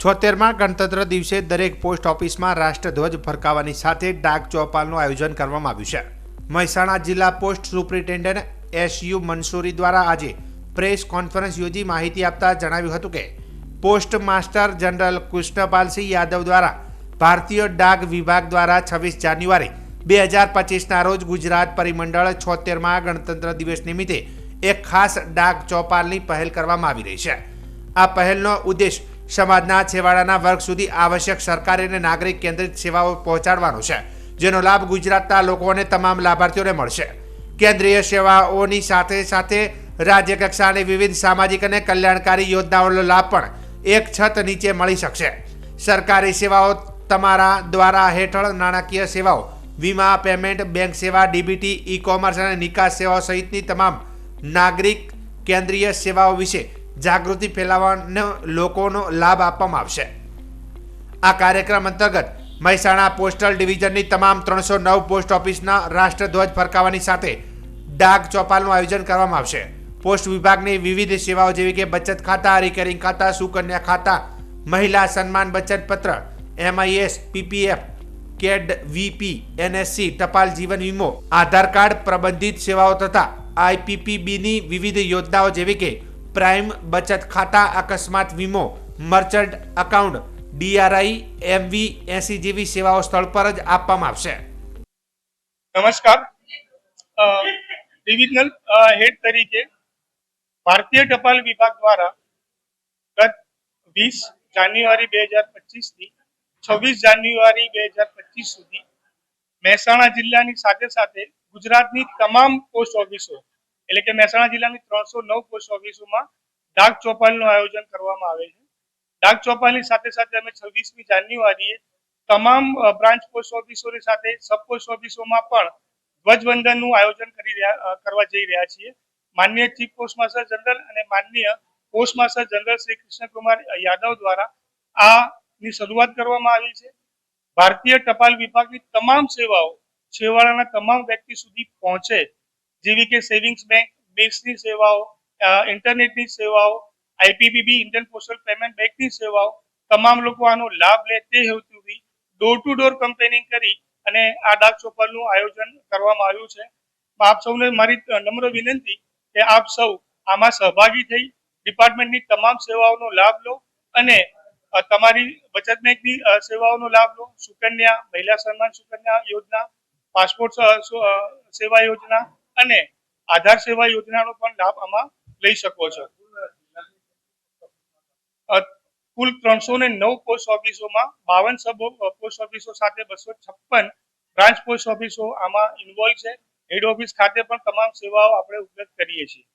છોતેરમાં ગણતંત્ર દિવસે દરેક પોસ્ટ ઓફિસમાં રાષ્ટ્રધ્વજ ફરકાવવાની સાથે ડાક ચોપાલનું આયોજન કરવામાં આવ્યું છે. મહેસાણા જિલ્લા post superintendent S U Mansuri દ્વારા આજે પ્રેસ કોન્ફરન્સ યોજી માહિતી આપતા જણાવ્યું હતું કે, post master general Krishnapalsinh Yadav દ્વારા ભારતીય ડાક વિભાગ દ્વારા છવ્વીસ જાન્યુઆરી બે હજાર પચીસના રોજ ગુજરાત પરિમંડળ છોતેરમાં ગણતંત્ર દિવસ નિમિત્તે એક ખાસ ડાક ચોપાલની પહેલ કરવામાં આવી રહી છે. આ પહેલનો ઉદ્દેશ સમાજના છેવાડાના વર્ગ સુધી આવશ્યક સરકારી અને નાગરિક કેન્દ્રિત સેવાઓ પહોંચાડવાનો છે, જેનો લાભ ગુજરાતના લોકોને તમામ લાભાર્થીઓને મળશે. કેન્દ્રીય સેવાઓની સાથે સાથે રાજ્ય કક્ષાની વિવિધ સામાજિક અને કલ્યાણકારી યોજનાઓનો લાભ પણ એક છત નીચે મળી શકશે. સરકારી સેવાઓ તમારા દ્વારા હેઠળ નાણાકીય સેવાઓ, વીમા, પેમેન્ટ, બેંક સેવા, ડીબીટી ઈ કોમર્સ અને નિકાસ સેવાઓ સહિતની તમામ નાગરિક કેન્દ્રીય સેવાઓ વિશે જાગૃતિ ફેલાવવાનો લોકોનો લાભ આપવામાં આવશે. આ કાર્યક્રમ અંતર્ગત મહેસાણા પોસ્ટલ ડિવિઝનની તમામ ત્રણસો નવ પોસ્ટ ઓફિસના રાષ્ટ્રધ્વજ ફરકાવવાની સાથે ડાક ચોપાલનું આયોજન કરવામાં આવશે. પોસ્ટ વિભાગની વિવિધ સેવાઓ જેવી કે બચત ખાતા રિકરિંગ ખાતા, સુકન્યા ખાતા, મહિલા સન્માન બચત પત્ર એમઆઈએસ પીપીએફ કેડ વીપી એનએસસી ટપાલ જીવન વીમો, આધાર કાર્ડ, પ્રબંધિત સેવાઓ તથા આઈપીપીબીની વિવિધ યોજનાઓ જેવી કે પ્રાઇમ બચત ખાતા અકસ્માત વીમો, merchant account DRI, MV, AC જેવી સેવાઓ સ્થળ પર જ આપવામાં આવશે. નમસ્કાર. ડિવિઝનલ હેડ તરીકે ભારતીય ટપાલ વિભાગ દ્વારા ગત વીસ જાન્યુઆરી બે હજાર પચીસથી છવ્વીસ જાન્યુઆરી બે હજાર પચીસ સુધી મહેસાણા જિલ્લાની સાથે સાથે ગુજરાતની તમામ પોસ્ટ ઓફિસો એટલે કે મહેસાણા જિલ્લાની ત્રણસો નવ પોસ્ટ ઓફિસોમાં ડાક ચોપાલનું આયોજન કરવામાં આવે છે. ડાક ચોપાલની સાથે સાથે અમે છવ્વીસમી જાન્યુઆરીએ તમામ બ્રાન્ચ પોસ્ટ ઓફિસોની સાથે સબ પોસ્ટ ઓફિસોમાં પણ ધ્વજવંદનનું આયોજન કરી રહ્યા કરવા જઈ રહ્યા છીએ. માનનીય ચીફ પોસ્ટ માસ્ટર જનરલ અને માનનીય post master general Shri Krishnakumar Yadav દ્વારા આ ની શરૂઆત કરવામાં આવી છે. ભારતીય ટપાલ વિભાગની તમામ સેવાઓ છેવાડાના તમામ વ્યક્તિ સુધી પહોંચે જેવી કે સેવિંગ્સ બેંક બેંક્સની સેવાઓ ઇન્ટરનેટની સેવાઓ, આઈપીબીબી, ઇન્ડિયન પોસ્ટલ પેમેન્ટ બેંકની સેવાઓ, તમામ લોકો આનો લાભ લે તે હેતુથી ડોર ટુ ડોર કમ્પેનિંગ કરી અને આ ડાક ચોપલનું આયોજન કરવામાં આવ્યું છે. આપ સૌને મારી નમ્ર વિનંતી કે આપ સૌ આમાં સહભાગી થઈ ડિપાર્ટમેન્ટની તમામ સેવાઓનો લાભ લો અને તમારી બચત બેંકની સેવાઓનો લાભ લો. સુકન્યા, મહિલા સન્માન સુકન્યા યોજના, પાસપોર્ટ સેવા યોજના અને આધાર સેવા યોજનાનો પણ લાભ આમાં લઈ શકો છો. કુલ ત્રણસો ને નવ પોસ્ટ ઓફિસોમાં બાવન સબ પોસ્ટ ઓફિસો સાથે બસો છપ્પન બ્રાન્ચ પોસ્ટ ઓફિસો આમાં ઇન્વોલ્વ છે. હેડ ઓફિસ ખાતે પણ તમામ સેવાઓ આપણે ઉપલબ્ધ કરીએ છીએ.